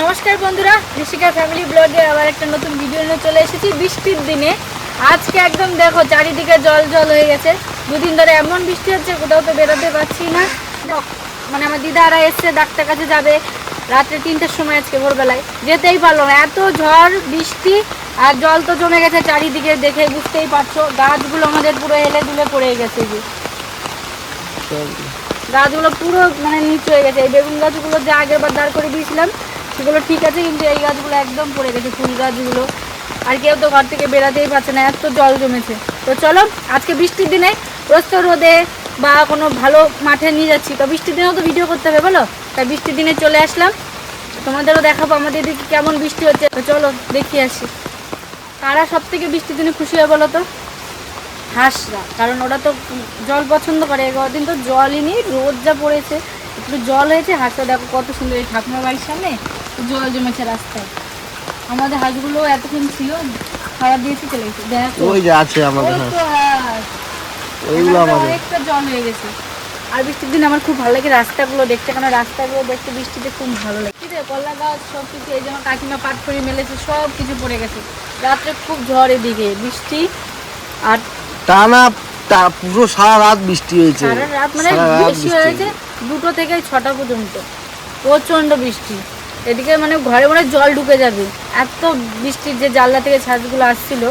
নমস্কার বন্ধুরা ঋষিকা ফ্যামিলি ব্লগে আবার একটা নতুন ভিডিও নিয়ে চলে এসেছি। বৃষ্টির দিনে আজকে একদম দেখো চারিদিকে জল জল হয়ে গেছে। দুদিন ধরে এমন বৃষ্টি হচ্ছে কোথাও তো বেরোতে পারছি না। মানে আমার দিদারা এসছে ডাক্তার কাছে যাবে রাত্রে তিনটের সময় আজকে ভোরবেলায়। যেতেই পারল না এত ঝড় বৃষ্টি আর জল তো জমে গেছে চারিদিকে দেখে বুঝতেই পারছ গাছগুলো আমাদের পুরো হেলে দুলে পড়ে গেছে যে। গাছগুলো পুরো মানে নিচু হয়ে গেছে। এই বেগুন গাছগুলো যে আগের বার দাঁড় করে দিয়েছিলাম সেগুলো ঠিক আছে, কিন্তু এই গাছগুলো একদম পড়ে গেছে, ফুল গাছগুলো। আর কেউ তো ঘর থেকে বেরাতেই পারছে না, এত জল জমেছে। তো চলো, আজকে বৃষ্টির দিনে প্রস্ত রোদে বা কোনো ভালো মাঠে নিয়ে যাচ্ছি। তো বৃষ্টির দিনেও তো ভিডিও করতে হবে, বলো? তাই বৃষ্টির দিনে চলে আসলাম। তোমাদেরও দেখাবো আমাদের এদিকে কেমন বৃষ্টি হচ্ছে। তো চলো, দেখি আসি। কারা সব থেকে বৃষ্টির দিনে খুশি হয় বলো তো? হাঁসরা, কারণ ওরা তো জল পছন্দ করে। দিন তো জলই নেই, রোদ যা পড়েছে, একটু জল হয়েছে হাঁসটা দেখো কত সুন্দর এই ঠাকুমা বাড়ির সামনে। জল জমেছে রাস্তায়। আমাদের হাঁসগুলো এতক্ষণ ছিল খারাপ দিয়েছি চলে গেছে দেখো ওই যে আছে আমাদের। তো ওইগুলো আমাদের। অনেকটা জল হয়ে গেছে। আর বৃষ্টির দিন আমার খুব ভালো লাগে রাস্তাগুলো দেখতে কারণ রাস্তাগুলো দেখতে বৃষ্টিতে খুব ভালো লাগে। কি রে কলা গাছ সব কিছু এই যেমন কাকিমা পাট করে মেলেছে সব কিছু পড়ে গেছে। রাত্রে খুব ঝড় এদিকে বৃষ্টি আর টানা টা- পুরো সারা রাত বৃষ্টি হয়েছে। সারা রাত মানে বৃষ্টি। হয়েছে দুটো থেকে ছটা পর্যন্ত। প্রচণ্ড বৃষ্টি। এদিকে মানে ঘরে মনে জল ঢুকে যাবে। এত বৃষ্টির যে জানলা থেকে ছাদগুলো আসছিল।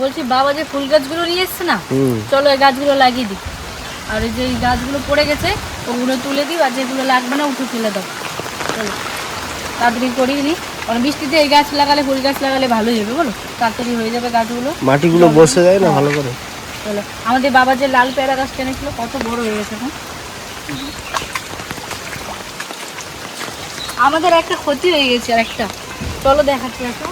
বলছি বাবা যে ফুল গাছগুলো নিয়ে এসছে না? চলো এই গাছগুলো লাগিয়ে দিই। আর এই যে গাছগুলো পড়ে গেছে ওগুলো তুলে দিই আর যেগুলো লাগবে না উঠে তুলে দাও। তাড়াতাড়ি করিয়ে নিই কারণ বৃষ্টিতে এই গাছ লাগালে ফুল গাছ লাগালে ভালোই হবে বলো? তাড়াতাড়ি হয়ে যাবে গাছগুলো। মাটিগুলো বসে যায় না ভালো করে? চলো। আমাদের বাবা যে লাল পেয়ারা গাছটা এনেছিল কত বড় হয়ে গেছে এখন আমাদের একটা ক্ষতি হয়ে গেছে আর একটা। চলো দেখাচ্ছি এখন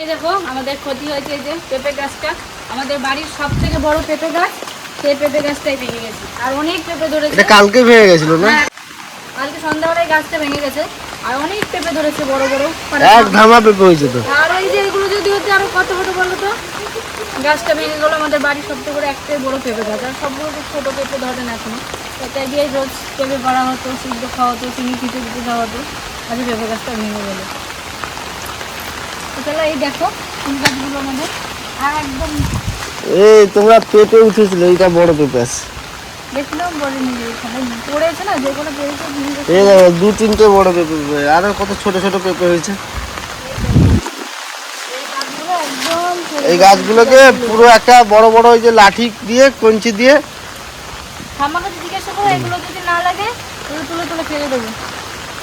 এই দেখো আমাদের ক্ষতি হয়েছে এই যে পেঁপে গাছটা। আমাদের বাড়ির সব থেকে বড় পেঁপে গাছ সেই পেঁপে গাছটাই ভেঙে গেছে। আর অনেক পেঁপে ধরেছে। এটা কালকে ভেঙে গেছিল না? হ্যাঁ, কালকে সন্ধ্যাবেলায় গাছটা ভেঙে গেছে। আর অনেক পেঁপে ধরেছে বড় বড়। মানে এক ধামা পেঁপে হয়েছে তো। আর এই যে এগুলো যদি হচ্ছে আরও কত ছোট বলো তো? গাছটা ভেঙে গেলো আমাদের বাড়ির সবচেয়ে করে একটাই বড় পেঁপে গাছ আর সবগুলো তো ছোটো পেঁপে ধরে না এখনও। এটা দিয়ে রোজ পেঁপে করা হতো সিদ্ধ খাওয়া হতো চিনি খিচে দিতে খাওয়া হতো। আজ পেঁপে গাছটা ভেঙে গেলো। তো তাহলে এই দেখো ফুল গাছগুলো আমাদের। আর একদম এই তোমরা পেঁপে উঠেছিল এইটা বড় পেঁপে আছে। দু তিনটে বড় পেঁপে আরও কত ছোট ছোট পেঁপে হয়েছে। এই গাছগুলোকে পুরো একটা বড় বড় ওই যে লাঠি দিয়ে কঞ্চি দিয়ে।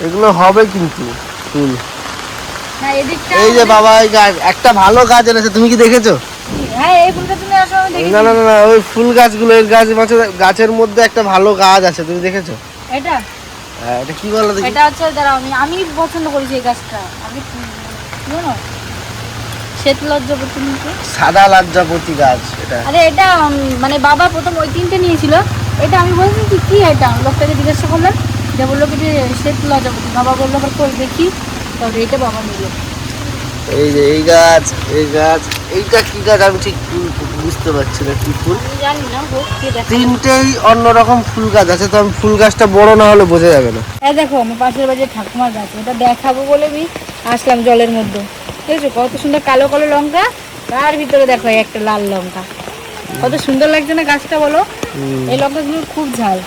এগুলো হবে কিন্তু ফুল। এই যে বাবা এই গাছ একটা ভালো গাছ এনেছে তুমি কি দেখেছ? হ্যাঁ এই ফুলটা না না না ওই ফুল গাছগুলো এর গাছ মাঝে গাছের মধ্যে একটা ভালো গাছ আছে তুমি দেখেছ? এটা? হ্যাঁ, এটা কি বলো দেখি। এটা হচ্ছে দাঁড়াও আমি আমি পছন্দ করেছি এই গাছটা। আমি জানো শ্বেত লজ্জাপতি সাদা লজ্জাপতি গাছ এটা। আরে এটা মানে বাবা প্রথম ওই তিনটে নিয়েছিল। এটা আমি বলছি কি কি এটা? লোকটাকে জিজ্ঞাসা করলাম। যে বলল কি যে শ্বেত লজ্জাপতি বাবা বলল আবার কই দেখি। তবে এটা বাবা নিল। এই যে এই গাছ এই গাছ। এইটা কি গাছ? আমি ঠিক বুঝতে পারছি না কি ফুল। তিনটেই অন্যরকম ফুল গাছ আছে তো আমি ফুল গাছটা বড় না হলে বোঝা যাবে না। এই দেখো আমার পাশের বাড়ির ঠাকুমার গাছ এটা দেখাবো বলে আমি আসলাম জলের মধ্যে। দেখছ? কত সুন্দর কালো কালো লঙ্কা তার ভিতরে দেখো একটা লাল লঙ্কা। কত সুন্দর লাগছে না গাছটা বলো? এই লঙ্কাগুলো খুব ঝাল।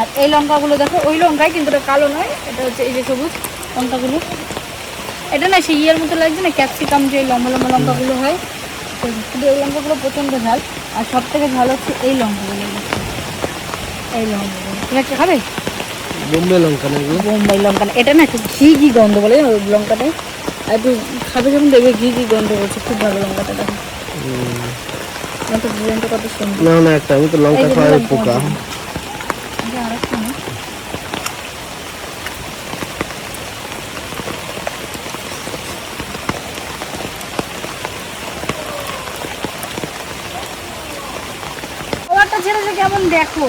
আর এই লঙ্কাগুলো দেখো ওই লঙ্কাই কিন্তু এটা কালো নয় এটা হচ্ছে এই যে সবুজ লঙ্কাগুলো। এটা না সেই ইয়ের মতো লাগছে না ক্যাপসিকাম যে লম্বা লম্বা লঙ্কাগুলো হয় তো এই লঙ্কাগুলো প্রচণ্ড ঝাল আর সব থেকে ঝাল হচ্ছে এই লঙ্কাগুলো এই লঙ্কাগুলো খাবে? বোম্বে লঙ্কা না বোম্বাই লঙ্কা না এটা না একটু ঘি ঘি গন্ধ বলে ওই লঙ্কাটা আর একটু খাবে যখন দেখবে ঘি ঘি গন্ধ করছে খুব ভালো লঙ্কাটা দেখো। না না একটা আমি তো লঙ্কা খাওয়ার পোকা তোমাকে। এই যে আরেকটা না। কালারটা ছেড়েছে কেমন দেখো?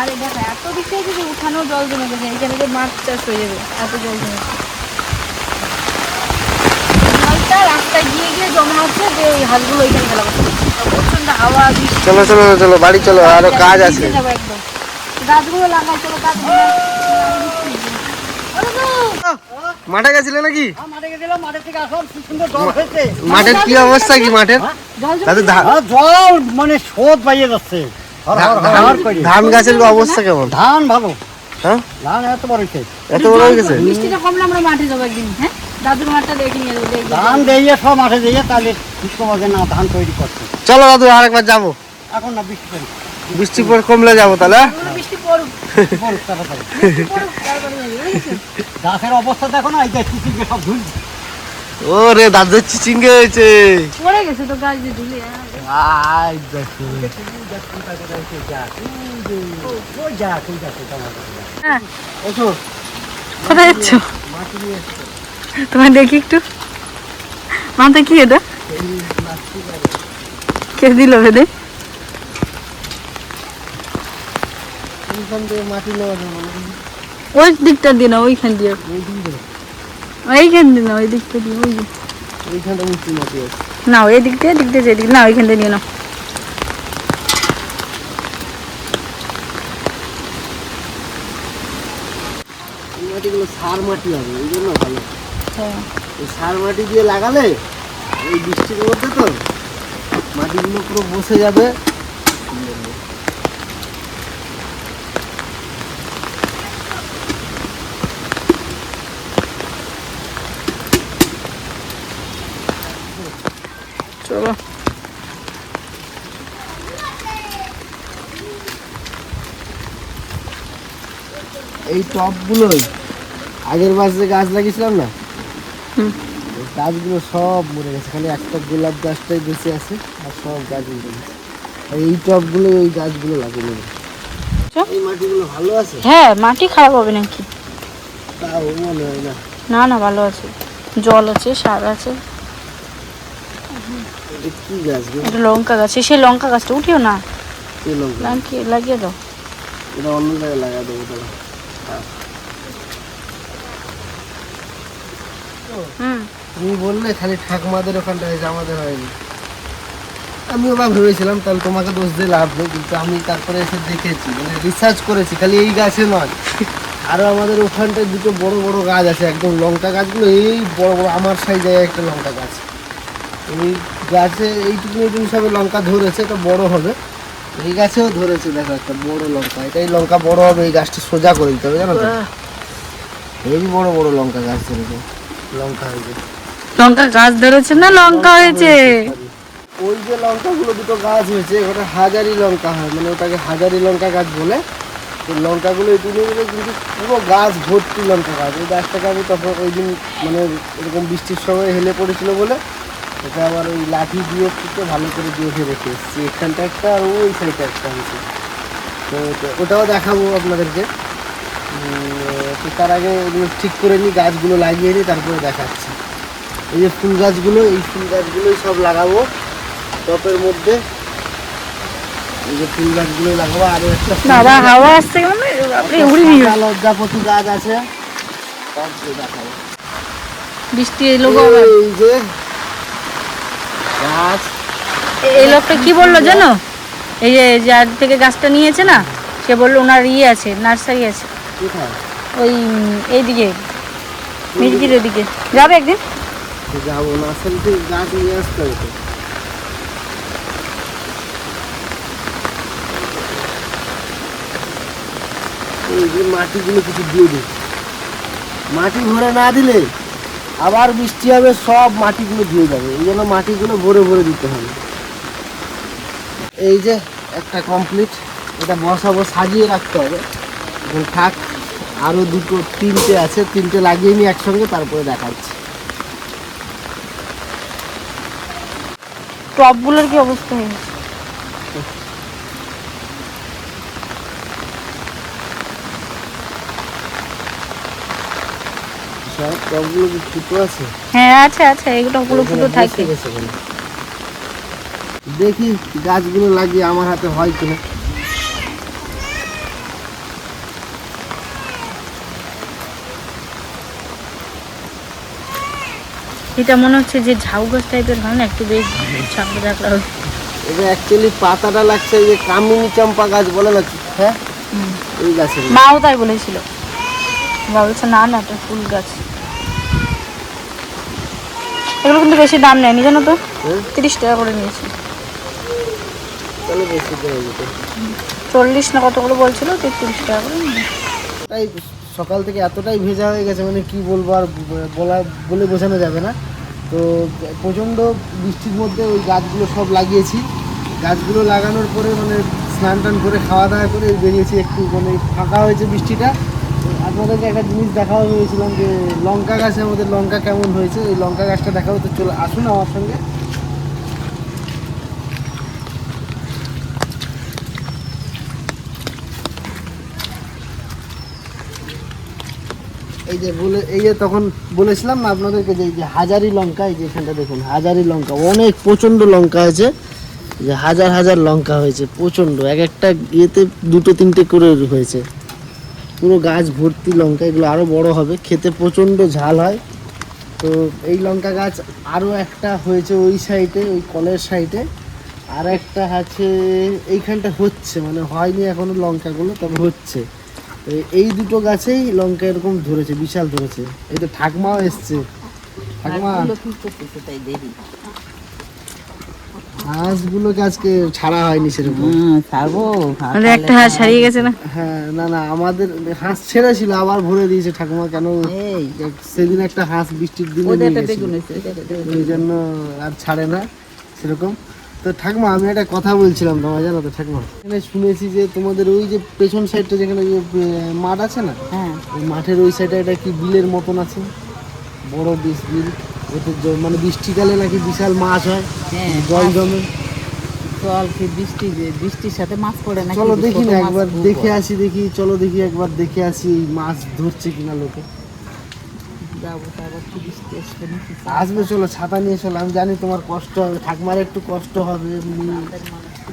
আরে দেখো এত যে উঠানেও জল জমে গেছে এখানে যে মাছ চাষ হয়ে যাবে এত জল জমেছে জলটা রাস্তায় গিয়ে গিয়ে জমা হচ্ছে যে ওই হাঁসগুলো ওইখানে ফেলা প্রচণ্ড হাওয়া চলো চলো চলো বাড়ি চলো আরও কাজ আছে। গাছগুলো লাগাই চলো মাঠে গেছিলে নাকি? মাঠে গেছিলাম মাঠে থেকে আসলাম কি সুন্দর জল হয়েছে। মাঠের কি অবস্থা কি মাঠের? জল আর জল মানে বাইয়ে যাচ্ছে। ধান গাছের অবস্থা কেমন? ধান ভালো। হ্যাঁ? ধান এত বড় হয়েছে। এত বড় হয়ে গেছে? বৃষ্টিটা কমলে আমরা মাঠে যাব একদিন হ্যাঁ? দাদুর মাঠটা দেখে নিয়ে ধান দিয়ে সব মাঠে দিয়ে তাহলে না ধান তৈরি করছে। চলো দাদু আরেকবার যাব। এখন না বৃষ্টি বৃষ্টি পর কমলে যাব তাহলে হ্যাঁ? গাছের অবস্থা দেখো না এই যে চিচিকে সব ঝুলছে ও রে দাদু চিচিঙ্গে হয়েছে। পড়ে গেছে তো গাছ দিয়ে ধুলে আই দেখো। ওই যা তুই যা তুই যা হ্যাঁ। কোথায় যাচ্ছ? তোমার দেখি একটু। মাথা কি এটা? কে দিল বেদে এইখান থেকে মাটি নেওয়া যাবে না। ওই দিকটা দিয়ে না ওইখান দিয়ে। ওইখান দিয়ে না ওই দিকটা দিয়ে ওই যে। উঁচু মাটি আছে। না ওই দিক দিয়ে দিক দিয়ে যেদিক না ওইখান দিয়ে নিয়ে নাও। মাটিগুলো সার মাটি হবে এই জন্য ভালো। এই সার মাটি দিয়ে লাগালে এই বৃষ্টির মধ্যে তো মাটিগুলো পুরো বসে যাবে। চলো এই টপগুলোই। আগের মাসে গাছ লাগিয়েছিলাম না গাছগুলো সব মরে গেছে। খালি একটা গোলাপ গাছটাই বেঁচে আছে আর সব গাছ মরে গেছে। এই টপগুলো ওই গাছগুলো লাগিয়ে। এই মাটিগুলো ভালো আছে? হ্যাঁ মাটি খারাপ হবে নাকি? তাও মনে হয় না। না না ভালো আছে। জল আছে সার আছে। কি গাছ গো? এটা লঙ্কা গাছ। সেই লঙ্কা গাছটা উঠিও না। লঙ্কা? লাগিয়ে লাগিয়ে দাও। এটা অন্য জায়গায় লাগা দেবো তাহলে। তুমি বললে খালি ঠাকুমাদের ওখানটা হয়েছে আমাদের হয়নি। আমিও বা ভেবেছিলাম তাহলে তোমাকে দোষ দিয়ে লাভ নেই কিন্তু আমি তারপরে এসে দেখেছি মানে রিসার্চ করেছি খালি এই গাছে নয়। আরও আমাদের ওখানটায় দুটো বড় বড় গাছ আছে একদম লঙ্কা গাছগুলো এই বড় বড় আমার সাইজে একটা লঙ্কা গাছ। এই গাছে এইটুকু এইটুকু সবে লঙ্কা ধরেছে এটা বড় হবে। এই গাছেও ধরেছে দেখো একটা বড় লঙ্কা। এটা এই লঙ্কা বড় হবে এই গাছটা সোজা করে দিতে হবে জানো তো? এই বড় বড় লঙ্কা গাছ ধরেছে। লঙ্কা হয়েছে। লঙ্কা গাছ ধরেছে না? লঙ্কা হয়েছে? ওই যে লঙ্কাগুলো দুটো গাছ হয়েছে ওটা হাজারি লঙ্কা হয় মানে ওটাকে হাজারি লঙ্কা গাছ বলে। তো লঙ্কাগুলো এই দুটো মিলে কিন্তু পুরো গাছ ভর্তি লঙ্কা গাছ। ওই গাছটাকে আমি তখন ওই দিন মানে এরকম বৃষ্টির সময় হেলে পড়েছিল বলে ওটা আবার ওই লাঠি দিয়ে ফুটে ভালো করে দিয়ে রেখে এসেছি এখানটা একটা আর ওই সাইডে একটা হয়েছে। তো ওটাও দেখাবো আপনাদেরকে। তো তার আগে এগুলো ঠিক করে নিই গাছগুলো লাগিয়ে নিই তারপরে দেখাচ্ছি। এই যে ফুল গাছগুলো এই ফুল গাছগুলোই সব লাগাবো। টপের মধ্যে এই যে ফুল গাছগুলো লাগাবো। আরও একটা বাবা হাওয়া আসছে কেমন আপনি একটা নিয়ে লজ্জাপতি গাছ আছে। দেখাবো। বৃষ্টি এলো এই যে এই লোকটা কি বলল জানো? এই যে যার থেকে গাছটা নিয়েছে না সে বলল ওনার ইয়ে আছে নার্সারি আছে। কোথায়? ওই এইদিকে মির্গির ওদিকে। যাবে একদিন? যাব না আসলে গাছ নিয়ে আসতে হবে। মাটিগুলো কিছু দিয়ে দিই মাটি ভরে না দিলে আবার বৃষ্টি হবে, সব মাটিগুলো ধুয়ে যাবে। এই জন্য মাটিগুলো ভরে ভরে দিতে হবে। এই যে একটা কমপ্লিট এটা বসাবো, সাজিয়ে রাখতে হবে। এখন থাক আরও দুটো, তিনটে আছে, তিনটে লাগিয়ে নিই একসঙ্গে তারপরে দেখাচ্ছি। টপগুলোর কি অবস্থা হয়েছে? আচ্ছা টবগুলো কি আছে? হ্যাঁ আচ্ছা আচ্ছা এগুলো গুলো থাকে। দেখি গাছগুলো লাগিয়ে আমার হাতে হয় কিনা। এটা মনে হচ্ছে যে ঝাউ গাছ টাইপের হয় না একটু বেশ ঝাঁকড়া ঝাঁকড়া এটা অ্যাকচুয়ালি পাতাটা লাগছে যে কামিনী চম্পা গাছ বলে না হ্যাঁ? ওই গাছের মাও তাই বলেছিল। বলছে না না এটা ফুল গাছ। বেশি দাম নেয়নি, জানো তো? তিরিশ টাকা করে নিয়েছি। চল্লিশ না কত করে বলছিল? তেত্রিশ টাকা করে তাই সকাল থেকে এতটাই ভেজা হয়ে গেছে মানে কি বলব আর বলা বলে বোঝানো যাবে না। তো প্রচণ্ড বৃষ্টির মধ্যে ওই গাছগুলো সব লাগিয়েছি। গাছগুলো লাগানোর পরে মানে স্নান টান করে, খাওয়া দাওয়া করে বেরিয়েছি একটু মানে ফাঁকা হয়েছে বৃষ্টিটা। আপনাদেরকে একটা জিনিস দেখাও হয়েছিলাম যে লঙ্কা গাছে আমাদের লঙ্কা কেমন হয়েছে, এই লঙ্কা গাছটা দেখাবো, তো চলে আসুন আমার সঙ্গে। এই যে বলে, এই যে তখন বলেছিলাম না আপনাদেরকে যে এই যে হাজারি লঙ্কা, এই যে এখানটা দেখুন, হাজারি লঙ্কা, অনেক প্রচণ্ড লঙ্কা এই যে হাজার হাজার লঙ্কা হয়েছে, প্রচণ্ড, এক একটা ইয়েতে দুটো তিনটে করে হয়েছে। পুরো গাছ ভর্তি লঙ্কা, এগুলো আরও বড় হবে। খেতে প্রচণ্ড ঝাল হয়। তো এই লঙ্কা গাছ আরও একটা হয়েছে ওই সাইডে, ওই কলের সাইডে। আর একটা আছে, এইখানটা হচ্ছে মানে হয়নি এখনও লঙ্কাগুলো, তবে হচ্ছে। এই দুটো গাছেই লঙ্কা এরকম ধরেছে, বিশাল ধরেছে। এই তো ঠাকমাও এসছে। ঠাকমা? হাঁসগুলোকে আজকে ছাড়া হয়নি সেরকম। ছাড়বো আমাদের একটা হাঁস হারিয়ে গেছে না? হ্যাঁ না না আমাদের হাঁস ছেড়েছিল আবার ভরে দিয়েছে ঠাকুমা কেন সেদিন একটা হাঁস বৃষ্টির দিনে একটা একটা। ওই জন্য আর ছাড়ে না সেরকম। তো ঠাকুমা আমি একটা কথা বলছিলাম তোমার জানো তো ঠাকুমা? এখানে শুনেছি যে তোমাদের ওই যে পেছন সাইডটা যেখানে যে মাঠ আছে না? হ্যাঁ। ওই মাঠের ওই সাইডে এটা কি বিলের মতন আছে? বড় বিষ বিল। মানে বৃষ্টিকালে নাকি বিশাল মাছ হয়। হ্যাঁ জল জমে। জল কি বৃষ্টি বৃষ্টির সাথে মাছ পড়ে না চলো দেখি না একবার দেখে আসি দেখি চলো দেখি একবার দেখে আসি এই মাছ ধরছে কিনা লোকে। আসবে চলো ছাতা নিয়ে চলো। আমি জানি তোমার কষ্ট হবে। ঠাকুমার একটু কষ্ট হবে।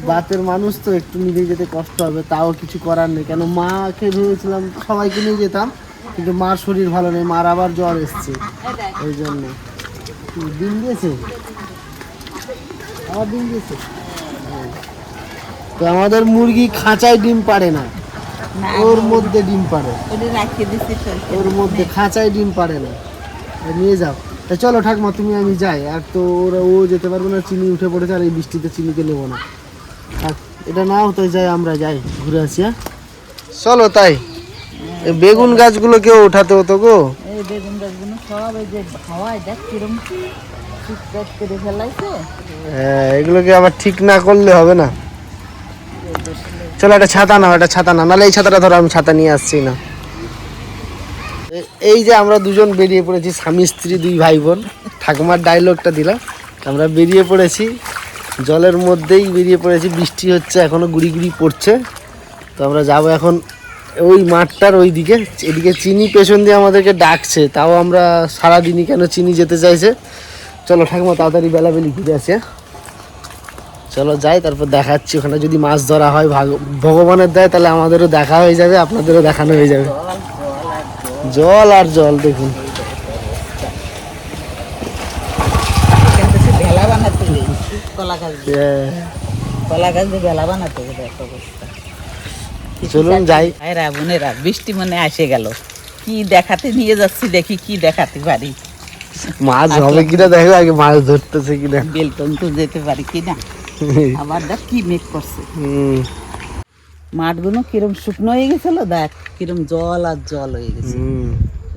বাতের মানুষ। তো একটু নিজে যেতে কষ্ট হবে। তাও কিছু করার নেই। কেন মাকে ভেবেছিলাম সবাইকে নিয়ে যেতাম কিন্তু মার শরীর ভালো নেই। মার আবার জ্বর এসছে। ওই জন্য। ডিম দিয়েছে? আবার ডিম দিয়েছে। তো আমাদের মুরগি খাঁচায় ডিম পারে না। ওর মধ্যে ডিম পারে ওর মধ্যে খাঁচায় ডিম পারে না। নিয়ে যাও। তা চলো ঠাকমা তুমি আমি যাই। আর তো ওরা ও যেতে পারবে না চিনি উঠে পড়েছে আর এই বৃষ্টিতে চিনিকে নেব না। থাক, এটা না হতে যাই আমরা যাই ঘুরে আসি হ্যাঁ? চলো তাই। বেগুন গাছগুলো কেউ উঠাতে হতো গো। হ্যাঁ এগুলোকে আবার ঠিক না করলে হবে না। চলো একটা ছাতা একটা ছাতা না নাহলে এই ছাতাটা ধরো, আমি ছাতা নিয়ে আসছি না। এই যে আমরা দুজন বেরিয়ে পড়েছি, স্বামী, স্ত্রী, দুই ভাই বোন। ঠাকুমার ডায়লগটা দিলাম আমরা বেরিয়ে পড়েছি, জলের মধ্যেই বেরিয়ে পড়েছি। বৃষ্টি হচ্ছে, এখনও গুড়ি গুড়ি পড়ছে। তো আমরা যাব এখন ওই মাঠটার ওই দিকে এদিকে চিনি পেছন দিয়ে আমাদেরকে ডাকছে তাও আমরা সারাদিনই কেন চিনি যেতে চাইছে? চলো ঠাকুমা তাড়াতাড়ি বেলাবেলি ঘুরে আসি হ্যাঁ? চলো যাই তারপর দেখাচ্ছি ওখানে যদি মাছ ধরা হয় ভাগ- ভগবানের দেয় তাহলে আমাদেরও দেখা হয়ে যাবে আপনাদেরও দেখানো হয়ে যাবে। জল আর জল দেখুন। কলা গাছ। দিয়ে। হ্যাঁ, দিয়ে ভেলা বানাতে হবে অবস্থা চলুন যাই। ভাইরা বোনেরা বৃষ্টি মনে আসে গেল। কি দেখাতে নিয়ে যাচ্ছি দেখি কি দেখাতে পারি? মাছ হবে কিনা দেখো আগে মাছ ধরতেছে কিনা। বেলটন তো যেতে পারি কিনা? আবার দেখ কি মেঘ করছে। মাঠগুলো কিরম শুকনো হয়ে গেছিল দেখ কিরম জল আর জল হয়ে গেছে।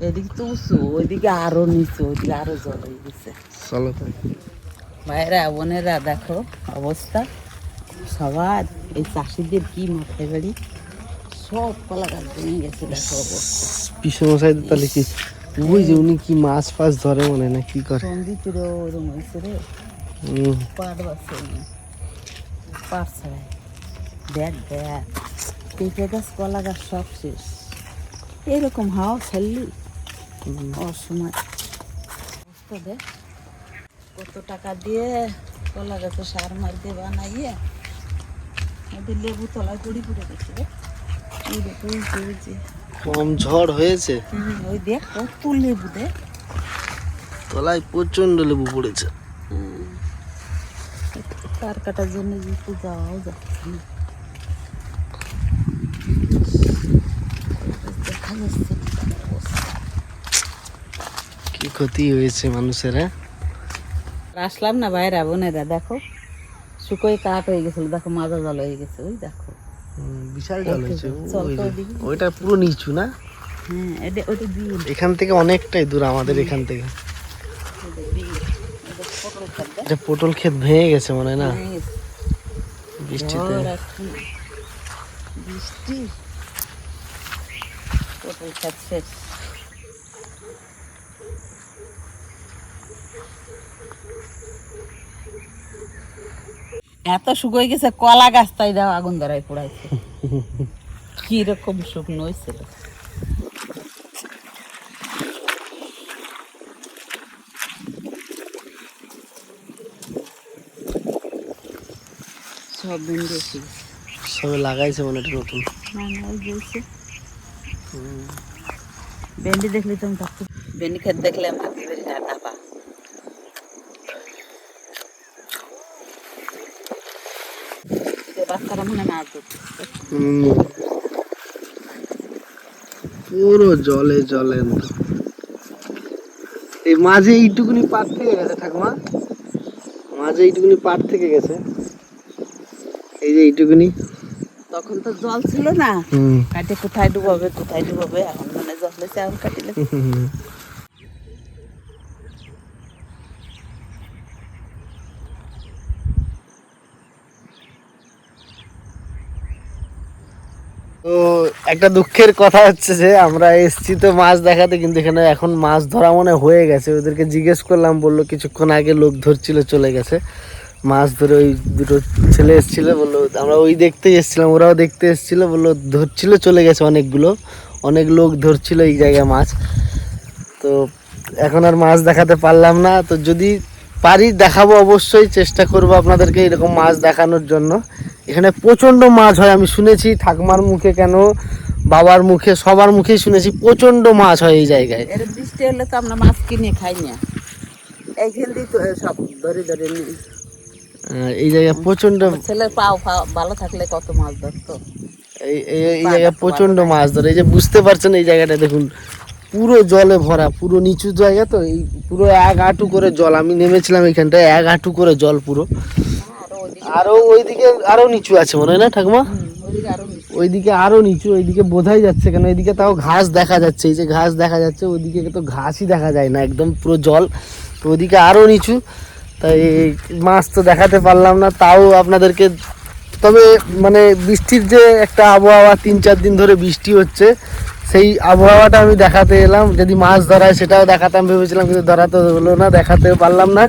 এদিকে তো উঁচু ওইদিকে আরও নিচু ওইদিকে আরও জল হয়ে গেছে। চলো। ভাইরা বোনেরা দেখো অবস্থা। সবার এই চাষিদের কি মাথায় বাড়ি? সব কলা গাছ ভেঙে গেছে দেখো অবস্থা। তাহলে কি ওই যে উনি কি মাছ ফাছ ধরে মনে না কি করে? সঙ্গীতেরও ওরম হয়েছে রে। পাট বাচ্ছে পাট ছাড়াই দেখ দেখ। পেঁপে গাছ কলা গাছ সব শেষ। এরকম হাওয়া ছাড়লি অসময়। অবস্থা দেখ। কত টাকা দিয়ে কলা গাছে সার মার দিয়ে বানাইয়ে লেবু তলায় পড়ি পড়ে গেছে রে। কম ঝড় হয়েছে? ওই দেখ কত লেবু দেখ। তলায় প্রচণ্ড লেবু পড়েছে। তার কাটার জন্য যেহেতু যাওয়াও যাচ্ছে না দেখা। কি ক্ষতি হয়েছে মানুষের হ্যাঁ? আসলাম না বাইরে বোনেরা দেখো। শুকোয় কাঠ হয়ে গেছিল দেখো মাজা জল হয়ে গেছে ওই দেখো। বিশাল জল হয়েছে। ওইটা পুরো নিচু না? এখান থেকে অনেকটাই দূর আমাদের এখান থেকে। পটল খাদ্য এটা পটল ক্ষেত ভেঙে গেছে মনে হয় না? বৃষ্টিতে। বৃষ্টি। পটল ক্ষেত শেষ। এত শুকোয় গেছে কলা গাছ তাই দাও আগুন ধরায় পড়াইছে। কি রকম শুকনো হয়েছিল সব সবে লাগাইছে মনে নতুন। ভেন্ডি দেখলে তুমি থাকতো ভেন্ডি খেত দেখলে আমার বেশি ঠান্ডা পা যে বাচ্চারা মনে মাছ পুরো জলে জলে এই মাঝে এইটুকুনি পাট থেকে গেছে ঠাকুমা। মাঝে এইটুকুনি পাট থেকে গেছে। এই যে এইটুকুনি। তখন তো জল ছিল না। কাটে কোথায় ডুবাবে কোথায় ডুবাবে? এখন মানে জল এখন কাটিলে তো একটা দুঃখের কথা হচ্ছে যে আমরা এসছি তো মাছ দেখাতে, কিন্তু এখানে এখন মাছ ধরা মনে হয়ে গেছে। ওদেরকে জিজ্ঞেস করলাম, বলল কিছুক্ষণ আগে লোক ধরছিল, চলে গেছে। মাছ ধরে ওই দুটো ছেলে এসেছিল, বলল, আমরা ওই দেখতেই এসেছিলাম, ওরাও দেখতে এসেছিল। বলল, ধরছিল, চলে গেছে অনেকগুলো। অনেক লোক ধরছিল এই জায়গায় মাছ। তো এখন আর মাছ দেখাতে পারলাম না। তো যদি পারি দেখাবো অবশ্যই, চেষ্টা করব আপনাদেরকে এরকম মাছ দেখানোর জন্য। এখানে প্রচণ্ড মাছ হয়, আমি শুনেছি। ঠাকুমার মুখে কেন বাবার মুখে সবার মুখেই শুনেছি প্রচণ্ড মাছ হয় এই জায়গায়। এর বৃষ্টি হলে তো আমরা মাছ কিনে খাই না। এইখান দিয়ে তো সব ধরে ধরে নিই। এই জায়গায় প্রচণ্ড ছেলের পাও ভালো থাকলে কত মাছ ধরতো। এই এই জায়গায় প্রচণ্ড মাছ ধরে। এই যে বুঝতে পারছেন এই জায়গাটা দেখুন পুরো জলে ভরা পুরো নিচু জায়গা তো এই পুরো এক হাঁটু করে জল আমি নেমেছিলাম এখানটায় এক হাঁটু করে জল পুরো। আরও ওইদিকে আরও নিচু আছে মনে হয় না, ঠাকুমা? ওইদিকে আরও নিচে। ওইদিকে বোঝাই যাচ্ছে কেন? ওইদিকে তাও ঘাস দেখা যাচ্ছে, এই যে ঘাস দেখা যাচ্ছে, ওইদিকে তো ঘাসই দেখা যায় না, একদম পুরো জল। তো ওইদিকে আরও নিচু, তাই মাছ তো দেখাতে পারলাম না, তাও আপনাদেরকে তবে মানে বৃষ্টির যে একটা আবহাওয়া, তিন চার দিন ধরে বৃষ্টি হচ্ছে, সেই আবহাওয়াটা আমি দেখাতে এলাম। যদি মাছ ধরায় সেটাও দেখাতাম, ভেবেছিলাম, কিন্তু ধরাতে হলো না দেখাতে পারলাম না।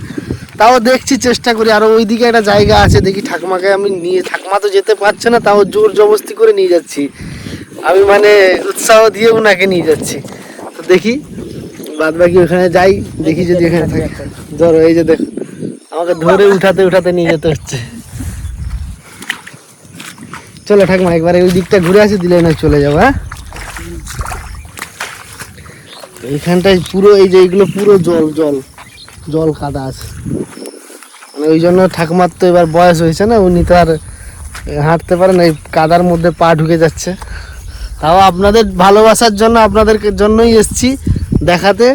তাও দেখছি, চেষ্টা করি। আরও ওইদিকে একটা জায়গা আছে, দেখি ঠাকুমাকে আমি নিয়ে, ঠাকুমা তো যেতে পারছে না, তাও জোর জবস্তি করে নিয়ে যাচ্ছি। আমি মানে উৎসাহ দিয়ে ওনাকে নিয়ে যাচ্ছি। তো দেখি বাদ বাকি ওখানে যাই, দেখি যদি এখানে থাকে। ধরো, এই যে দেখো, আমাকে ধরে উঠাতে উঠাতে নিয়ে যেতে হচ্ছে। চলো ঠাকুমা, একবারে ওই দিকটা ঘুরে আসি, দিলে না চলে যাব হ্যাঁ? এইখানটায় পুরো, এই যে এইগুলো পুরো জল জল জল কাদা আছে। ওই জন্য ঠাকুমার তো এবার বয়স হয়েছে না, উনি তো আর হাঁটতে পারেন এই কাদার মধ্যে পা ঢুকে যাচ্ছে। তাও আপনাদের ভালোবাসার জন্য আপনাদেরকে জন্যই এসছি দেখাতে।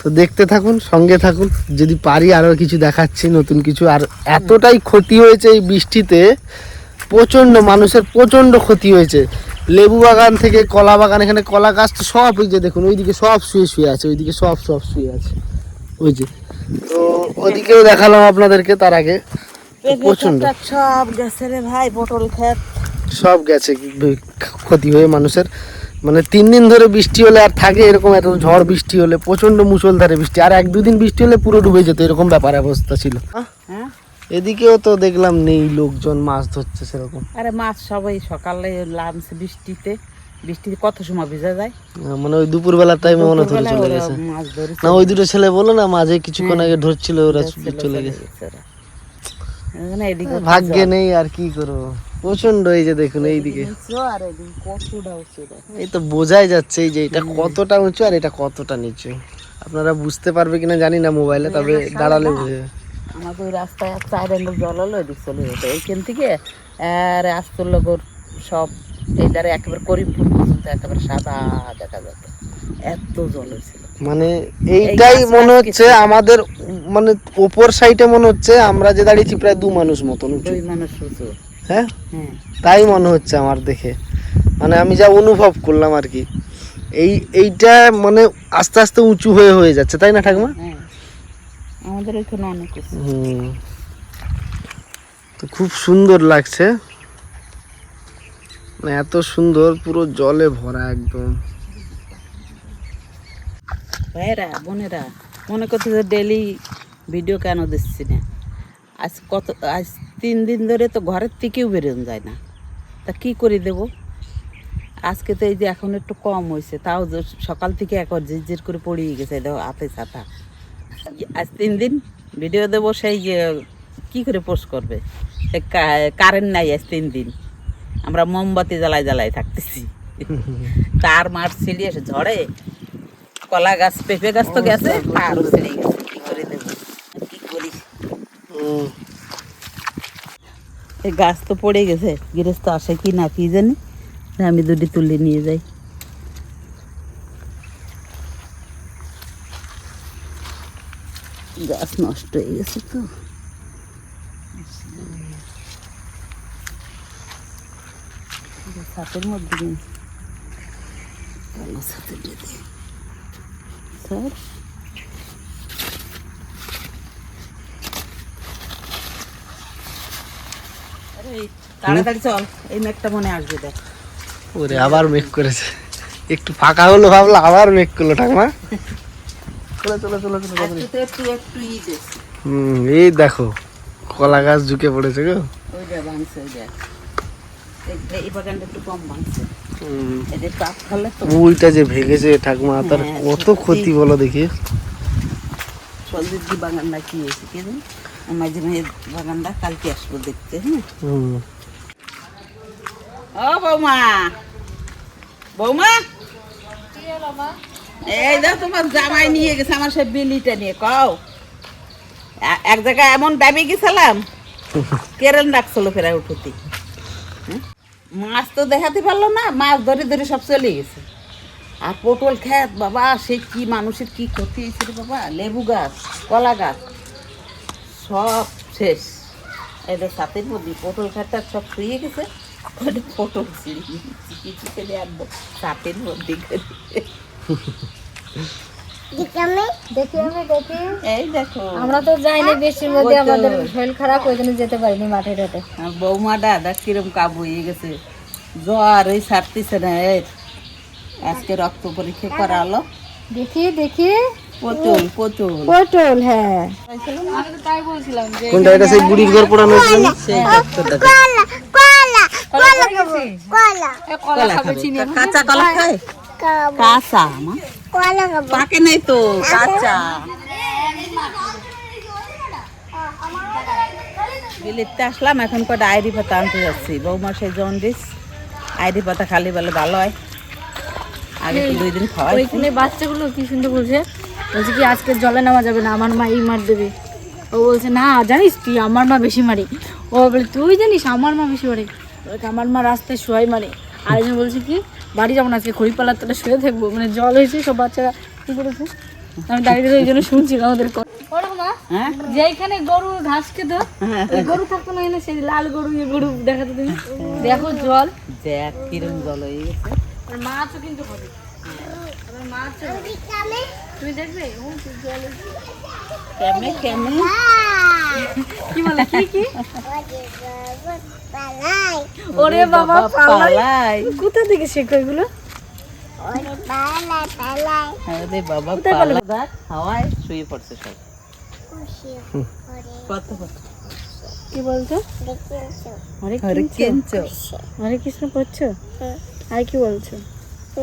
তো দেখতে থাকুন, সঙ্গে থাকুন। যদি পারি আরও কিছু দেখাচ্ছি, নতুন কিছু। আর এতটাই ক্ষতি হয়েছে এই বৃষ্টিতে, প্রচণ্ড মানুষের প্রচণ্ড ক্ষতি হয়েছে। লেবু বাগান থেকে, কলা বাগান, এখানে কলা গাছ তো সব ওই যে দেখুন, ওইদিকে সব শুয়ে শুয়ে আছে, ওইদিকে সব সব শুয়ে আছে। ওই যে তো ওদিকেও দেখালাম আপনাদেরকে তার আগে। ক্ষেতটা সব গেছে রে ভাই পটল ক্ষেত। সব গেছে ক্ষতি হয়ে মানুষের। মানে তিন দিন ধরে বৃষ্টি হলে আর থাকে এরকম এত ঝড় বৃষ্টি হলে প্রচণ্ড মুষলধারে বৃষ্টি। আর এক দুদিন বৃষ্টি হলে পুরো ডুবে যেত এরকম ব্যাপার অবস্থা ছিল। হ্যাঁ? এদিকেও তো দেখলাম নেই লোকজন মাছ ধরছে সেরকম। আরে মাছ সবাই সকালে লামছে বৃষ্টিতে। বৃষ্টিতে কত সময় ভিজা যায়। মানে ওই দুপুর বেলার টাইমে মনে ধরে চলে গেছে। না ওই দুটো ছেলে বলো না মাঝে কিছুক্ষণ আগে ধরছিল ওরা চলে গেছে। এদিকে ভাগ্যে নেই আর কি করব। প্রচণ্ড এই যে দেখুন এইদিকে। এই তো বোঝাই যাচ্ছে এই যে এটা কতটা উঁচু আর এটা কতটা নিচু। আপনারা বুঝতে পারবে কিনা জানি না মোবাইলে তবে দাঁড়ালে বুঝে। আমাদের ওই রাস্তায় চার জল হলো এদিক চলে যেত। এইখান থেকে আর আস্তলগর সব এই ধারে একেবারে করিমপুর পর্যন্ত একেবারে সাদা দেখা যেত এত জল হয়েছিল। মানে এইটাই মনে হচ্ছে আমাদের মানে ওপর সাইডে মনে হচ্ছে আমরা যে দাঁড়িয়েছি প্রায় দু মানুষ মতন দুই মানুষ উঁচু। হ্যাঁ? হ্যাঁ। তাই মনে হচ্ছে আমার দেখে। মানে আমি যা অনুভব করলাম আর কি। এই এইটা মানে আস্তে আস্তে উঁচু হয়ে হয়ে যাচ্ছে তাই না ঠাকুমা? হ্যাঁ। আমাদের ওইখানে অনেক হুম। তো খুব সুন্দর লাগছে। মানে এত সুন্দর, পুরো জলে ভরা একদম। ভাইয়েরা, বোনেরা, মনে করছে যে ডেলি ভিডিও কেন দিচ্ছি না? আজ কত, আজ তিন দিন ধরে তো ঘরের থেকেও বেরোন যায় না। তা কি করে দেব? আজকে তো এই যে এখন একটু কম হয়েছে, তাও সকাল থেকে একবার ঝিরঝির করে পড়িয়ে গেছে দেখো, হাতে ছাতা। আজ তিন দিন ভিডিও দেবো, সেই যে কি করে পোস্ট করবে? কারেন্ট নাই আজ তিন দিন। আমরা মোমবাতি জ্বালায় জ্বালায় থাকতেছি। তার মাঠ ছিঁড়িয়ে এসে ঝড়ে কলা গাছ, পেঁপে গাছ তো গেছে ছিঁড়ে এই গাছ তো পড়ে গেছে, গৃহস্থ আসে কি না কি জানি আমি দুটি তুলে নিয়ে যাই। গাছ নষ্ট হয়ে গেছে তো। ছাতের মধ্যে কালো দিয়ে স্যার তাড়াতাড়ি চল এই মেঘটা মনে আসবে দেখ। ওরে আবার মেঘ করেছে। একটু ফাঁকা হলো ভাবলো আবার মেঘ করল ঠাকুমা। চলো চলো চলো চলো আজকে তো একটু একটু ই দিয়েছে হুম এই দেখো কলা গাছ ঝুঁকে পড়েছে গো। ওইটা এই- বাগানটা একটু কম ভাঙছে। এদের পাপ ফেলে তো। ওইটা যে ভেঙেছে ঠাকুমা তার হ্যাঁ, কত ক্ষতি বলো দেখি। সলদিদি বাগানটা কি হয়েছে কে জানি? মাঝে মাঝে বাগানটা কালকে আসব দেখতে হ্যাঁ? ও বৌমা। বৌমা? এই দাও তোমার জামাই নিয়ে গেছে আমার সে বিলিটা নিয়ে কও। এক জায়গায় এমন দাবি গেছিলাম কেরেন রাখছিল ফেরায় উঠুতি। হুম? মাছ তো দেখাতে পারল না, মাছ ধরে ধরে সব চলে গেছে। আর পটল খেত, বাবা, সে কি মানুষের কি ক্ষতি হয়েছে বাবা? লেবু গাছ, কলা গাছ, সব শেষ। এদের সাথের মধ্যে পটল খেতটা সব শুয়ে গেছে পটল কিছু আনব করে। দেখি আমি দেখি এই দেখো। আমরা তো যাইনি বৃষ্টির মধ্যে ওই তো। আমাদের শরীর খারাপ ওই জন্য যেতে পারিনি মাঠে টাটে আর বৌমাটা দেখ কিরম কাবু হয়ে গেছে। জ্বর এই ছাড়তেছে না আজকে রক্ত পরীক্ষা করালো। দেখি দেখি। পটল পটল। পটল হ্যাঁ। আমি তো তাই বলছিলাম যে কোনটা এটা সেই বুড়ির ঘর পোড়ানো হয়েছিল না? সেই ডাক্তারটা কলা কলা কলা খাবে খাবে চিনি কাঁচা কলা খায়? কাঁচা আমার পাকে নাই তো কাঁচা। বিলিতে আসলাম এখন কটা আইরি পাতা আনতে যাচ্ছি। বৌমা সেই জন্ডিস আইরি পাতা খালি বলে ভালো হয়। আগে দুই দিন খাওয়াই ওইখানে বাচ্চাগুলো কি সুন্দর বলছে? বলছে কি আজকে জলে নামা যাবে না আমার মা এই মার দেবে। ও বলছে না জানিস তুই আমার মা বেশি মারে। ও বলে তুই জানিস আমার মা বেশি মারে? বলছে, আমার মা রাস্তায় শোয়াই মারে। আর একজন বলছে কি বাড়ি যাব না আজকে খড়িপালার তলে শুয়ে থাকব। মানে জল হয়েছে সব বাচ্চারা কি করেছে? আমি দাঁড়িয়ে ওই জন্য শুনছি আমাদের হ্যাঁ? যেখানে গরু ঘাস খেত হ্যাঁ। গরু থাকতো না এনে সেই লাল গরু ইয়ে গরু দেখাতো তুমি। দেখো জল। দেখ কিরম জল হয়ে গেছে। মাছও কিন্তু হবে। মাছ মাছও। তুমি দেখবে? কি কেমনে কেমনে? কি বলে কি কি? ওরে বাবা পালাই। কোথা থেকে শেখো এগুলো? বাবা হাওয়ায় শুয়ে পড়ছে সব। কত কত? কি বলছো? হরে আরে কৃষ্ণ। হরে কৃষ্ণ করছ আর কি বলছো?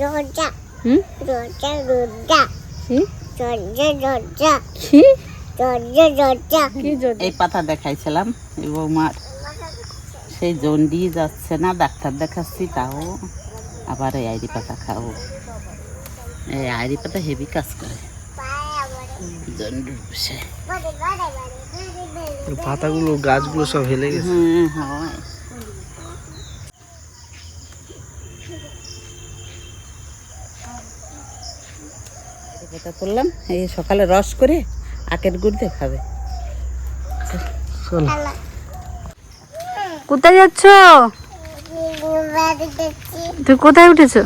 রোজা। হুম? রোজা রোজা। কি কি এই পাতা দেখাইছিলাম এবং মার সেই জন্ডি যাচ্ছে না ডাক্তার দেখাচ্ছি তাও আবার এই আইরি পাতা খাব এই আইরি পাতা হেভি কাজ করে পায়া দণ্ডুর পাতাগুলো গাছগুলো সব হেলে গেছে হ্যাঁ হয় কথা করলাম। এই সকালে রস করে আখের গুড় দিয়ে খাবে। চল। কোথায় যাচ্ছ? তুই কোথায় উঠেছো?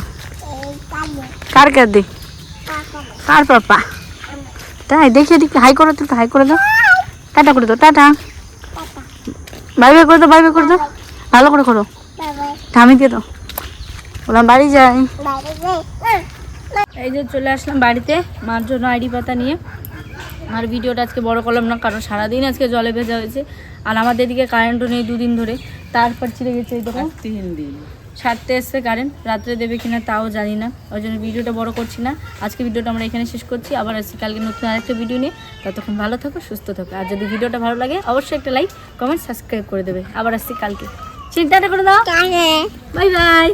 কার কার দি? কার পাপা? তাই দেখি দেখি হাই করো তো হাই করে দাও। টাটা করে দাও টাটা। বাই বাই করে দাও বাই বাই করে দাও। ভালো করে করো। থামি দিয়ে দাও। বললাম বাড়ি যাই এই যে চলে আসলাম বাড়িতে। মার জন্য আইডি পাতা নিয়ে। আর ভিডিওটা আজকে বড় করলাম না কারণ সারাদিন আজকে জলে ভেজা হয়েছে। আর আমাদের এদিকে কারেন্টও নেই দুদিন ধরে। তারপর ছিঁড়ে গেছে এই দেখো। তিন দিন। সারতে এসছে কারেন্ট রাত্রে দেবে কিনা তাও জানি না। ওই জন্য ভিডিওটা বড় করছি না। আজকে ভিডিওটা আমরা এখানে শেষ করছি। আবার আসছি কালকে নতুন আরেকটা ভিডিও নিয়ে। ততক্ষণ ভালো থাকো সুস্থ থাকো। আর যদি ভিডিওটা ভালো লাগে অবশ্যই একটা লাইক কমেন্ট সাবস্ক্রাইব করে দেবে। আবার আসছি কালকে। চিন্তাটা করে দাও। Bye bye